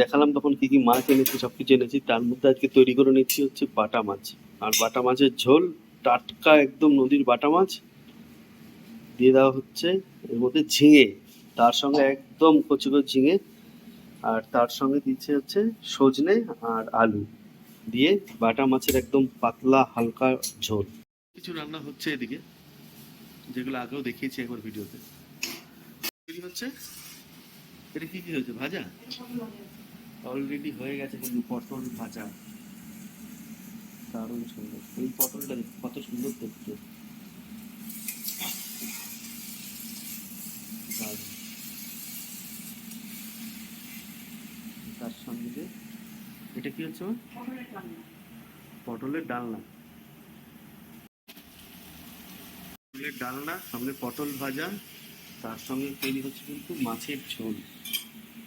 দেখালাম তখন কি কি মাছ এনেছি সব কিছু এনেছি। তার মধ্যে আজকে তৈরি করে নিচ্ছি হচ্ছে বাটা মাছ। আর বাটা মাছের ঝোল, টাটকা একদম নদীর বাটা মাছ। দিয়ে দেওয়া হচ্ছে এর মধ্যে ঝিঙে, তার সঙ্গে একদম কচি কচি ঝিঙে। আর তার সঙ্গে দিচ্ছে হচ্ছে সজনে আর আলু। দিয়ে বাটা মাছের একদম পাতলা, হালকা ঝোল। কিছু রান্না হচ্ছে এদিকে, যেগুলো আগেও দেখিয়েছি একবার ভিডিওতে। হচ্ছে এটা কি কি হয়েছে? ভাজা? অলরেডি হয়ে গেছে কিন্তু পটল ভাজা। দারুণ সুন্দর। এই পটলটা কত সুন্দর দেখতে। তার সঙ্গে এটা কি হচ্ছে পটলের ডালনা। পটলের ডালনা, সঙ্গে পটল ভাজা। তার সঙ্গে তৈরি হচ্ছে কিন্তু মাছের ঝোল।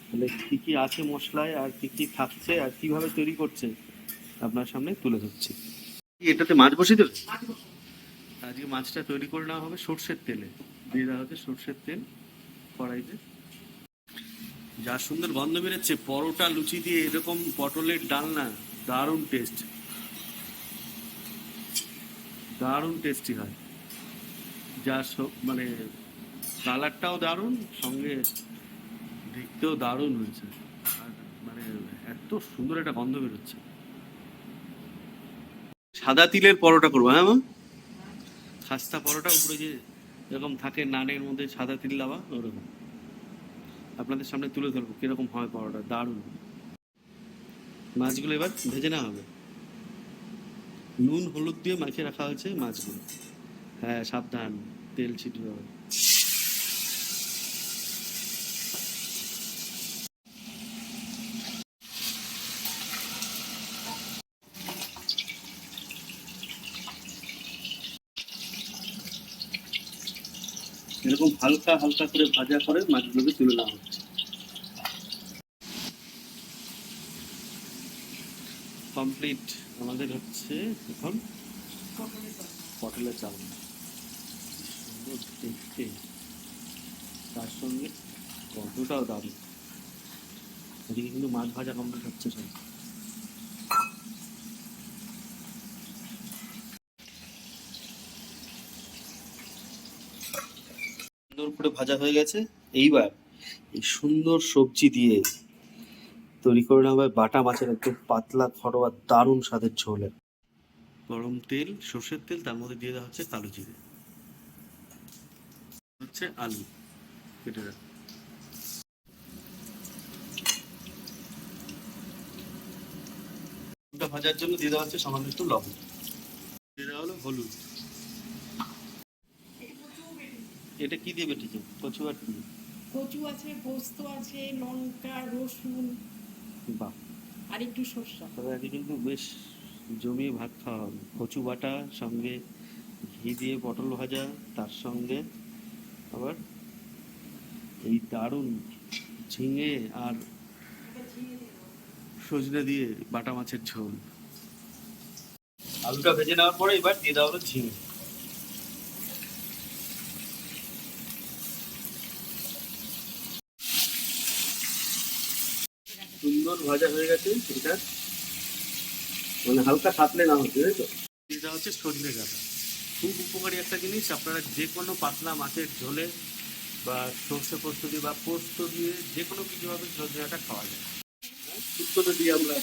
তাহলে কি কি আছে মশলায় আর কি কি থাকছে আর কীভাবে তৈরি করছে আপনার সামনে তুলে ধরছি। এটাতে মাছ বসে দেবে আজকে মাছটা তৈরি করে নেওয়া হবে সর্ষের তেলে। দিয়ে দেওয়া হচ্ছে সর্ষের তেল কড়াইতে। যা সুন্দর গন্ধ বেরোচ্ছে পরোটা লুচি দিয়ে এরকম পটলের ডালনা দারুণ টেস্ট দারুণ টেস্টি হয়। যা সব মানে কালারটাও দারুণ, সঙ্গে দেখতেও দারুণ হয়েছে। আর মানে এত সুন্দর একটা গন্ধ বেরোচ্ছে। সাদা তিলের পরোটা করব হ্যাঁ খাস্তা পরোটা, উপরে যে এরকম থাকে নানের মধ্যে সাদা তিল দেওয়া, ওরকম। আপনাদের সামনে তুলে ধরবো কীরকম হয় পরোটা, দারুণ। মাছগুলো এবার ভেজে নেওয়া হবে। নুন, হলুদ দিয়ে মাখিয়ে রাখা হয়েছে মাছগুলো। হ্যাঁ সাবধান, তেল ছিটিয়ে হবে। এরকম হালকা হালকা করে ভাজা করে মাছগুলোকে তুলে নেওয়া হচ্ছে। কমপ্লিট আমাদের হচ্ছে এখন পটলের চাল সুন্দর দেখতে। তার সঙ্গে গন্ধটাও দারুণ এদিকে কিন্তু মাছ ভাজা কমপ্লিট হচ্ছে সব। করে ভাজা হয়ে গেছে। এইবার এই সুন্দর সবজি দিয়ে তৈরি করে নেওয়া হবে বাটা মাছের একদম পাতলা খরোয়া দারুণ স্বাদের ঝোলের। গরম তেল, সর্ষের তেল, তার মধ্যে দিয়ে দেওয়া হচ্ছে কালো জিরে। হচ্ছে আলু, কেটে রাখা। ভাজার জন্য দিয়ে দেওয়া হচ্ছে সামান্য একটু লবণ। দিয়ে দেওয়া হলো হলুদ। এটা কি দিয়ে বেটেছে? কচু আর কি? কচু আছে পোস্ত আছে লঙ্কা রসুন। বাহ। আর একটু সর্ষা। তবে আজকে কিন্তু বেশ জমিয়ে ভাত খাওয়া হবে। কচু বাটা সঙ্গে ঘি দিয়ে পটল ভাজা তার সঙ্গে আবার এই দারুণ ঝিঙে আর সজনে দিয়ে বাটা মাছের ঝোল। আলুটা ভেজে নেওয়ার পরে এবার দিয়ে দেওয়া হলো ঝিঙে। ভাজা হয়ে গেছে এটা মানে হালকা কাটলে না হচ্ছে তাই তো? এটা হচ্ছে সজনে ডাঁটা। খুব উপকারী একটা জিনিস আপনারা যে কোনো পাতলা মাছের ঝোলে বা সর্ষে পোস্ত দিয়ে বা পোস্ত দিয়ে যে কোনো কিছুভাবে সজনে ডাঁটা খাওয়া যায়। শুক্তোটা দিয়ে আমরা।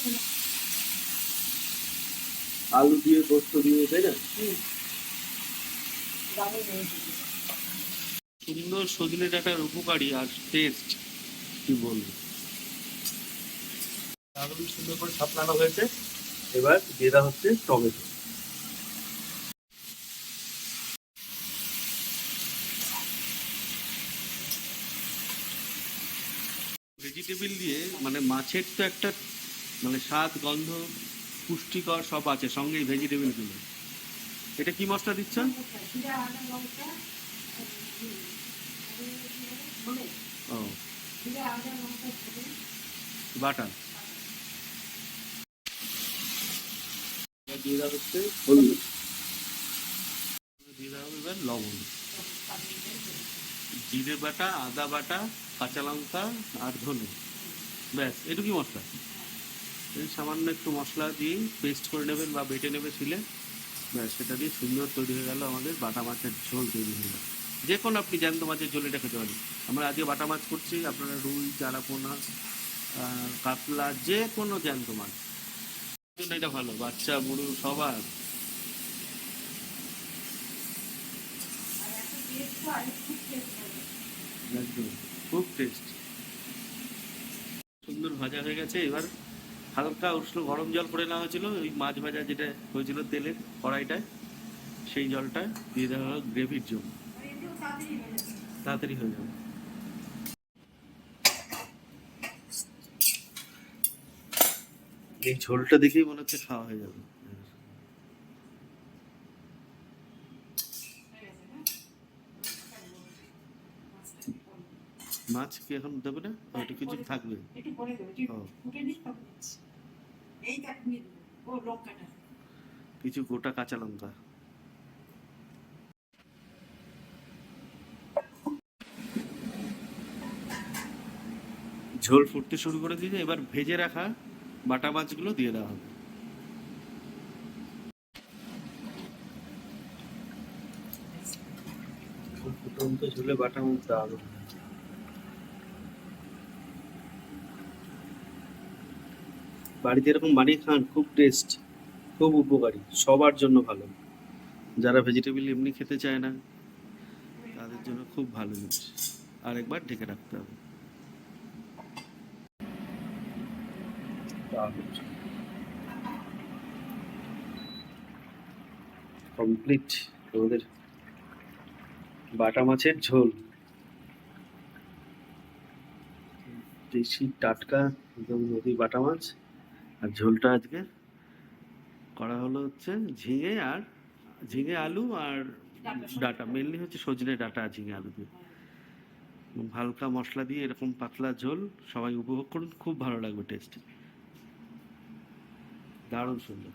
আলু দিয়ে পোস্ত দিয়ে তাই না? সুন্দর সজনে ডাটার উপকারী আর টেস্ট কি বলব? দারুণ সুন্দর করে সাপলানো হয়েছে। এবার দেওয়া হচ্ছে টমেটো ভেজিটেবল দিয়ে মানে মাছের তো একটা মানে স্বাদ, গন্ধ, পুষ্টিকর সব আছে সঙ্গে ভেজিটেবলগুলো এটা কি মশলা দিচ্ছেন ও। জিরা আদা লঙ্কা ছিল বাটা এবার দিয়ে দেওয়া হচ্ছে। হলুদ। দিয়ে দেওয়া হবে এবার লবণ। জিরে বাটা আদা বাটা কাঁচা লঙ্কা আর ধনে। ব্যাস এটুকুই মশলা। সামান্য একটু মশলা দিয়ে পেস্ট করে নেবেন বা বেটে নেবে ছিলে ব্যাস সেটা দিয়ে সুন্দর তৈরি হয়ে গেল আমাদের বাটা মাছের ঝোল তৈরি হয়ে গেল। যে কোনো আপনি জ্যান্ত মাছের ঝোল এটা খেতে পারেন আমরা আজকে বাটা মাছ করছি আপনারা রুই চারাপোনা কাতলা যে কোনো জ্যান্ত মাছ। এটা ভালো, বাচ্চা, বুড়ো, সবার। খুব টেস্ট সুন্দর ভাজা হয়ে গেছে, এবার হালকা উষ্ণ গরম জল করে নেওয়া হয়েছিল, ওই মাছ ভাজা যেটা হয়েছিল তেলের কড়াইটায়, সেই জলটা দিয়ে দেওয়া হলো গ্রেভির জন্য। তাড়াতাড়ি হয়ে যাবে। এই ঝোলটা দেখেই মনে হচ্ছে খাওয়া হয়ে যাবে। মাছ কি এখন দেবে না? কিছু থাকবে। একটু ও। লঙ্কাটা কিছু গোটা কাঁচা লঙ্কা। ঝোল ফুটতে শুরু করে দিয়েছে এবার ভেজে রাখা বাটা মাছগুলো দিয়ে দেওয়া হবে। বাড়িতে এরকম বানিয়ে খান, খুব টেস্ট খুব উপকারী, সবার জন্য ভালো। যারা ভেজিটেবল এমনি খেতে চায় না, তাদের জন্য খুব ভালো জিনিস। আরেকবার ঢেকে রাখতে হবে। কমপ্লিট আমাদের বাটা মাছের ঝোল। দেশি টাটকা, একদম নদীর বাটা মাছ। আর ঝোলটা আজকে করা হলো হচ্ছে ঝিঙে আর ঝিঙে আলু আর ডাটা। মেনলি হচ্ছে সজনে ডাটা ঝিঙে আলু দিয়ে। হালকা মশলা দিয়ে এরকম পাতলা ঝোল সবাই উপভোগ করুন, খুব ভালো লাগবে টেস্ট দারুণ সুন্দর।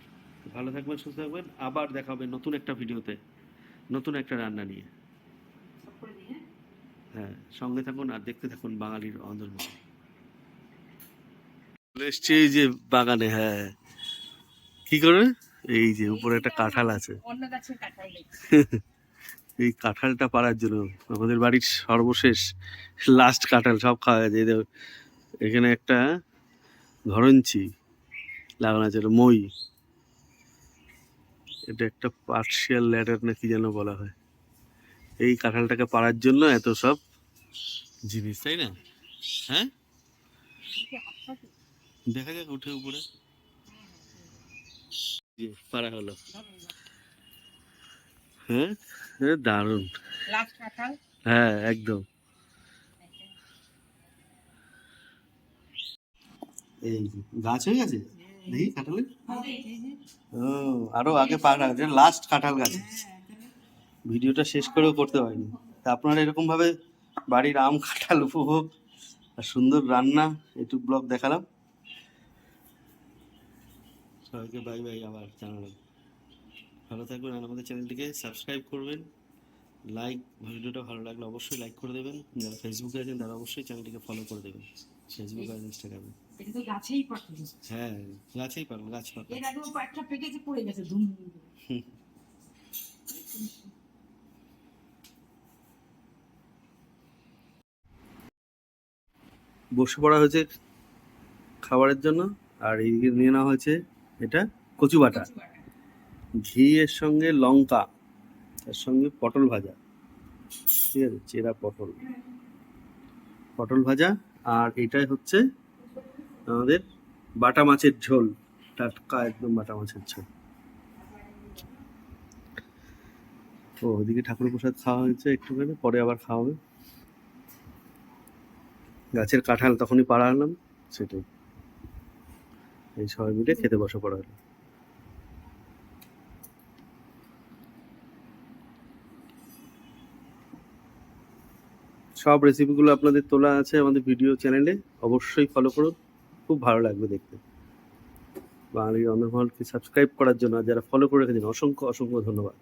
ভালো থাকবেন সুস্থ থাকবেন। আবার দেখা হবে নতুন একটা ভিডিওতে নতুন একটা রান্না নিয়ে। হ্যাঁ সঙ্গে থাকুন আর দেখতে থাকুন বাঙালির অন্দরমহল চলে এসছি এই যে বাগানে হ্যাঁ। কি করে? এই যে উপরে একটা কাঁঠাল আছে। এই কাঁঠালটা পাড়ার জন্য আমাদের বাড়ির সর্বশেষ লাস্ট কাঁঠাল সব খাওয়া দেখো, এখানে একটা ঘরঞ্চি লাগানো আছে এটা মই। এটা একটা পার্সিয়াল ল্যাডার না কি যেন বলা হয়। এই কাঁঠালটাকে পাড়ার জন্য এত সব জিনিস তাই না? হ্যাঁ? দেখা যাক উঠে উপরে। পাড়া হলো। হ্যাঁ? দারুণ। হ্যাঁ একদম। এই গাছ হয়ে গেছে? দেখি কাঁঠালের ও, আরও আগে পাকা লাস্ট কাঁঠাল গাছ। ভিডিওটা শেষ করেও করতে পারিনি। তা আপনারা এরকম ভাবে বাড়ির আম, কাঁঠাল উপভোগ আর সুন্দর রান্না একটু ব্লগ দেখালাম। সবাইকে বাই বাই আবার জানালাম ভালো থাকবেন আর আমাদের চ্যানেলটিকে সাবস্ক্রাইব করবেন। লাইক ভিডিওটা ভালো লাগলে অবশ্যই লাইক করে দেবেন। যারা ফেসবুকে আছেন তারা অবশ্যই চ্যানেলটিকে ফলো করে দেবেন। ফেসবুক আর ইনস্টাগ্রামে এটা তো গাছেই হ্যাঁ গাছেই পারব গাছ পাতা এর আগেও একটা পেকেছে পড়ে গেছে ধুম বসে পড়া হয়েছে খাবারের জন্য আর এইদিকে নিয়ে নেওয়া হয়েছে এটা কচু বাটা কচু বাটা। ঘি এর সঙ্গে লঙ্কা। তার সঙ্গে পটল ভাজা। ঠিক আছে? চেরা পটল। পটল ভাজা আর এটাই হচ্ছে আমাদের বাটা মাছের ঝোল। টাটকা একদম বাটা মাছের ঝোল। ও, ওদিকে ঠাকুর প্রসাদ খাওয়া হয়েছে একটুখানি, পরে আবার খাওয়া হবে। গাছের কাঁঠাল তখনই পাড়া হলাম সেটাই। এই সবাই মিলে খেতে বসে পড়া হলো। সব রেসিপিগুলো আপনাদের তোলা আছে আমাদের ভিডিও চ্যানেলে অবশ্যই ফলো করুন। খুব ভালো লাগবে দেখতে। বাঙালি রন্ধনমহলকে সাবস্ক্রাইব করার জন্য যারা ফলো করে রেখেছেন, অসংখ্য অসংখ্য ধন্যবাদ।